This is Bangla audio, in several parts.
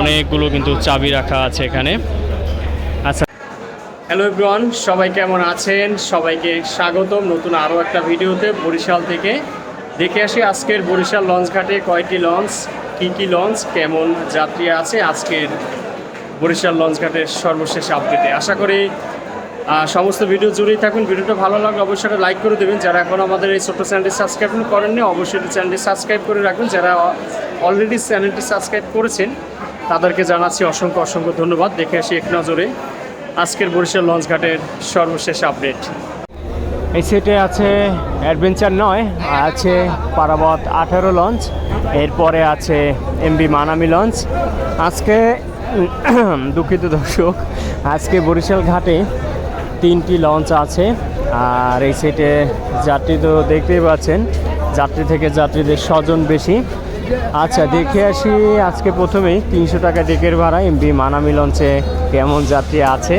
অনেকগুলো কিন্তু চাবি রাখা আছে এখানে। আচ্ছা। হ্যালো এভরিওয়ান, সবাই কেমন আছেন? সবাইকে স্বাগতম নতুন আরও একটা ভিডিওতে বরিশাল থেকে। দেখে আসি আজকের বরিশাল লঞ্চ ঘাটে কয়টি লঞ্চ, কী কী লঞ্চ, কেমন যাত্রী আছে আজকের বরিশাল লঞ্চ ঘাটের সর্বশেষ আপডেটে আশা করি সমস্ত ভিডিও জুড়েই থাকুন। ভিডিওটা ভালো লাগলে অবশ্যই একটা লাইক করে দেবেন। যারা এখন আমাদের এই ছোট্ট চ্যানেলটি সাবস্ক্রাইব করেননি, অবশ্যই চ্যানেলটি সাবস্ক্রাইব করে রাখুন। যারা অলরেডি চ্যানেলটি সাবস্ক্রাইব করেছেন, তাদেরকে জানাচ্ছি অসংখ্য অসংখ্য ধন্যবাদ। দেখে আসি এক নজরে আজকের বরিশাল লঞ্চ ঘাটের সর্বশেষ আপডেট এই সেটে আছে অ্যাডভেঞ্চার নয়, আছে পারাবত আঠারো লঞ্চ, এরপরে আছে এমবি মানামি লঞ্চ। আজকে দুঃখিত দর্শক, আজকে বরিশাল ঘাটে তিনটি লঞ্চ আছে, আর এই সেটে যাত্রী তো দেখতেই পাচ্ছেন, যাত্রী থেকে যাত্রীদের স্বজন বেশি। আচ্ছা দেখে আসি আজকে প্রথমেই তিনশো টাকা ডেকের ভাড়া, এমবি মানামি লঞ্চে কেমন যাত্রী আছে।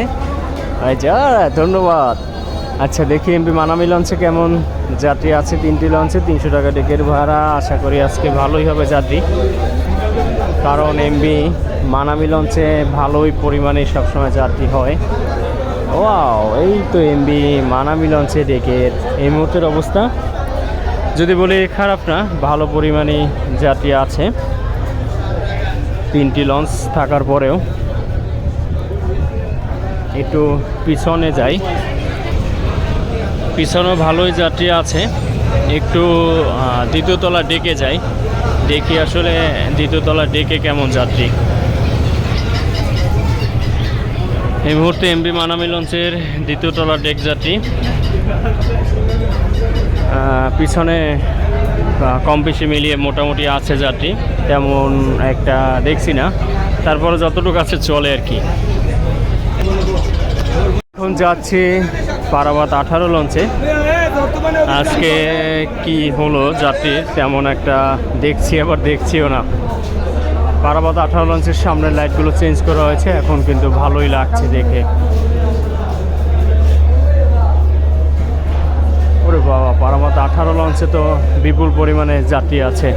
ধন্যবাদ। আচ্ছা দেখি এমপি মানামি লঞ্চে কেমন যাত্রী আছে তিনটি লঞ্চে, তিনশো টাকা ডেকের ভাড়া, আশা করি আজকে ভালোই হবে যাত্রী। কারণ এমবি মানামি লঞ্চে ভালোই পরিমাণে সবসময় যাত্রী হয়। ওয়াও এই তো এমবি মানামি লঞ্চে ডেকের এই মুহূর্তের অবস্থা। যদি বলি খারাপ না, ভালো পরিমাণে যাত্রী আছে। তিনটি লঞ্চ থাকার পরেও একটু পিছনে যাই। পিছনেও ভালোই যাত্রী আছে। একটু দ্বিতীয়তলা ডেকে যাই। দেখি আসলে দ্বিতীয়তলা ডেকে কেমন যাত্রী এই মুহূর্তে এমবি মানামি লঞ্চের দ্বিতীয়তলা ডেক যাত্রী। পিছনে কম বেশি মিলিয়ে মোটামুটি আছে যাত্রী, তেমন একটা দেখছি না। তারপরে যতটুকু আছে চলে আর কি। এখন যাচ্ছি পারাবাত আঠারো লঞ্চে। আজকে কি হলো যাত্রীর তেমন একটা দেখছি, আবার দেখছিও না। পারাবাত আঠারো লঞ্চের সামনের লাইটগুলো চেঞ্জ করা হয়েছে। এখন কিন্তু ভালোই লাগছে দেখে। ওরে বাবা পারাবাত আঠারো লঞ্চে তো বিপুল পরিমাণে যাত্রী আছে।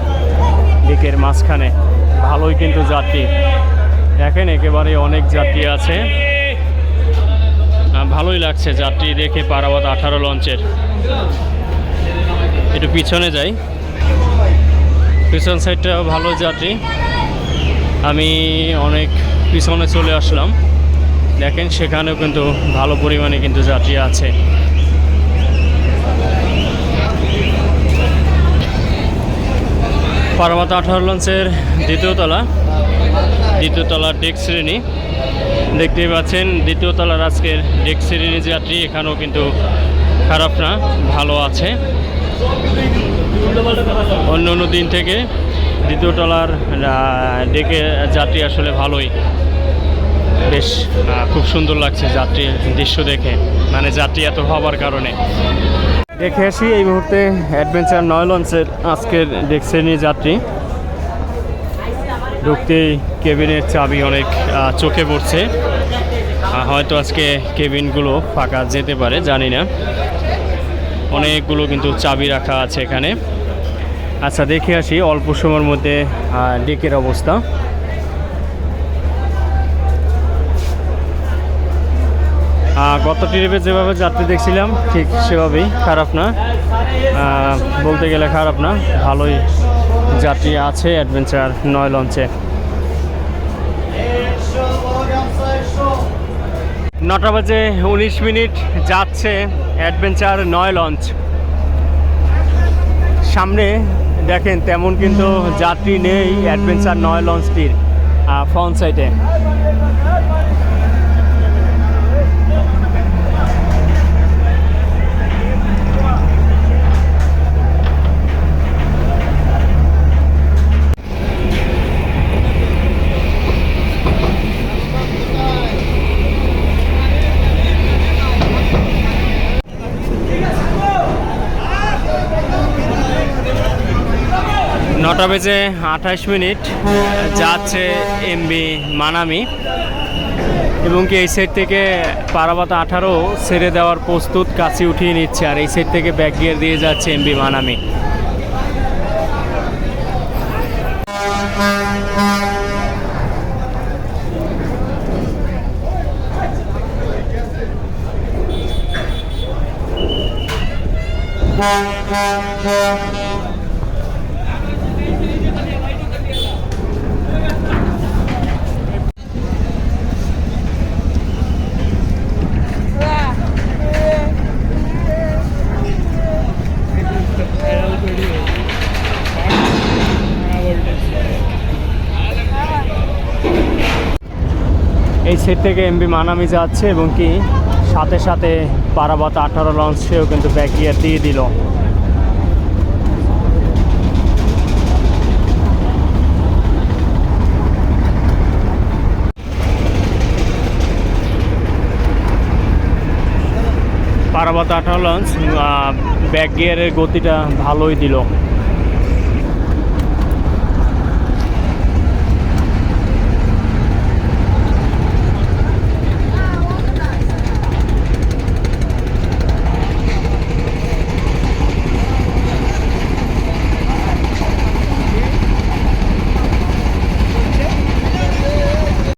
দিকের মাঝখানে ভালোই কিন্তু যাত্রী দেখেন একেবারে অনেক যাত্রী আছে। ভালোই লাগছে যাত্রী দেখে পারাবাদ আঠারো লঞ্চের একটু পিছনে যাই। পিছন সাইডটাও ভালো যাত্রী আমি অনেক পিছনে চলে আসলাম। দেখেন, সেখানেও কিন্তু ভালো পরিমাণে কিন্তু যাত্রী আছে। পারাবাত আঠারো লঞ্চের দ্বিতীয় তলা, দ্বিতীয় তলার ডেক শ্রেণি। দেখতেই পাচ্ছেন, দ্বিতীয় তলার আজকের ডেক শ্রেণির যাত্রী এখানেও কিন্তু খারাপ না, ভালো আছে। অন্য অন্য দিন থেকে দ্বিতীয় তলার ডেকে যাত্রী আসলে ভালোই। বেশ খুব সুন্দর লাগছে যাত্রীর দৃশ্য দেখে মানে যাত্রী এত হবার কারণে। দেখে আসি এই মুহূর্তে অ্যাডভেঞ্চার নয় লঞ্চের আজকের ডেক শ্রেণির যাত্রী। ঢুকতেই কেবিনের চাবি অনেক চোখে পড়ছে। হয়তো আজকে কেবিনগুলো ফাঁকা যেতে পারে, জানি না। অনেকগুলো কিন্তু চাবি রাখা আছে এখানে। আচ্ছা দেখে আসি, অল্প সময়ের মধ্যে ডেকের অবস্থা। গত ট্রিপে যেভাবে যাত্রী দেখছিলাম, ঠিক সেভাবেই, খারাপ না। বলতে গেলে খারাপ না, ভালোই যাত্রী আছে অ্যাডভেঞ্চার নয় লঞ্চে। নটা বাজে উনিশ মিনিট, যাচ্ছে অ্যাডভেঞ্চার নয় লঞ্চ। সামনে দেখেন তেমন কিন্তু যাত্রী নেই অ্যাডভেঞ্চার নয় লঞ্চটির ফ্রন্ট সাইডে নটা বেজে আঠাশ মিনিট, যাচ্ছে এমবি মানামি। এবং কি এই সাইড থেকে পারাবাত আঠারো ছেড়ে দেওয়ার প্রস্তুত, কাছে উঠিয়ে নিচ্ছে। আর এই সাইড থেকে ব্যাক গিয়ার দিয়ে যাচ্ছে এমবি মানামি। এই সেট থেকে এমবি মানামি যাচ্ছে এবং কি সাথে সাথে পারাবাত আঠারো লঞ্চ সেও কিন্তু ব্যাক গিয়ার দিয়ে দিল। পারাবাত আঠারো লঞ্চ ব্যাক গিয়ারের গতিটা ভালোই দিল।